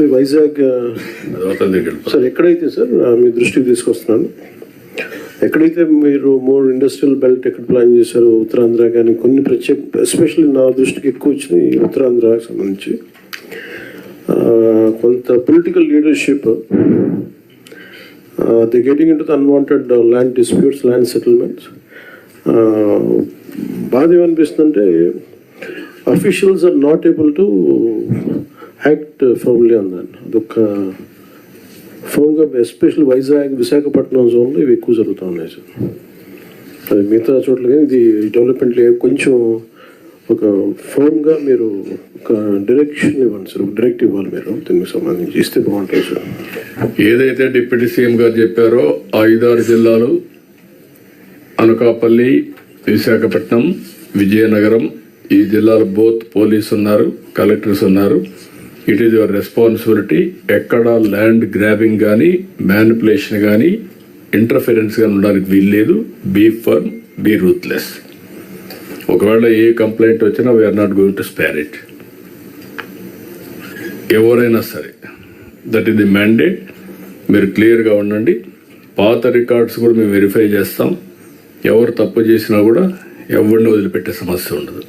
Vizag sir ఎక్కడైతే sir మీ దృష్టికి తీసుకొస్తున్నాను? ఎక్కడైతే మీరు మోర్ ఇండస్ట్రియల్ బెల్ట్ ఎక్కడ ప్లాన్ చేశారో ఉత్తరాంధ్ర కానీ కొన్ని ప్రత్యేక ఎస్పెషల్లీ నా దృష్టికి ఎక్కువ వచ్చినాయి ఉత్తరాంధ్రకు సంబంధించి. కొంత political leadership the getting into the unwanted land disputes land settlements. బాధ ఏమనిపిస్తుందంటే officials are not able to act firmly ఉందండి అదొక ఫోన్గా ఎస్పెషల్ వైజాగ్ విశాఖపట్నం జోన్లో ఇవి ఎక్కువ జరుగుతూ ఉన్నాయి సార్ అది మిగతా చోట్ల కానీ ఇది డెవలప్మెంట్ కొంచెం ఒక ఫోన్గా మీరు ఒక డైరెక్షన్ ఇవ్వండి సార్. డైరెక్ట్ ఇవ్వాలి మీరు. దీనికి సంబంధించి ఇస్తే బాగుంటుంది సార్. ఏదైతే డిప్యూటీ సీఎం గారు చెప్పారో ఐదారు జిల్లాలు అనకాపల్లి విశాఖపట్నం విజయనగరం ఈ జిల్లాలో బోత్ పోలీస్ ఉన్నారు కలెక్టర్స్ ఉన్నారు. ఇట్ ఈస్ యువర్ రెస్పాన్సిబిలిటీ ఎక్కడ ల్యాండ్ గ్రాబింగ్ కానీ మ్యానిపులేషన్ కానీ ఇంటర్ఫిరెన్స్ కానీ ఉండడానికి వీల్లేదు. బీ ఫర్మ్ బీ రూత్లెస్ ఒకవేళ ఏ కంప్లైంట్ వచ్చినా we are not going to spare it ఎవరైనా సరే దట్ ఈస్ ది మ్యాండేట్ మీరు క్లియర్గా ఉండండి. పాత రికార్డ్స్ కూడా మేము వెరిఫై చేస్తాం. ఎవరు తప్పు చేసినా కూడా ఎవరిని వదిలిపెట్టే సమస్య ఉండదు.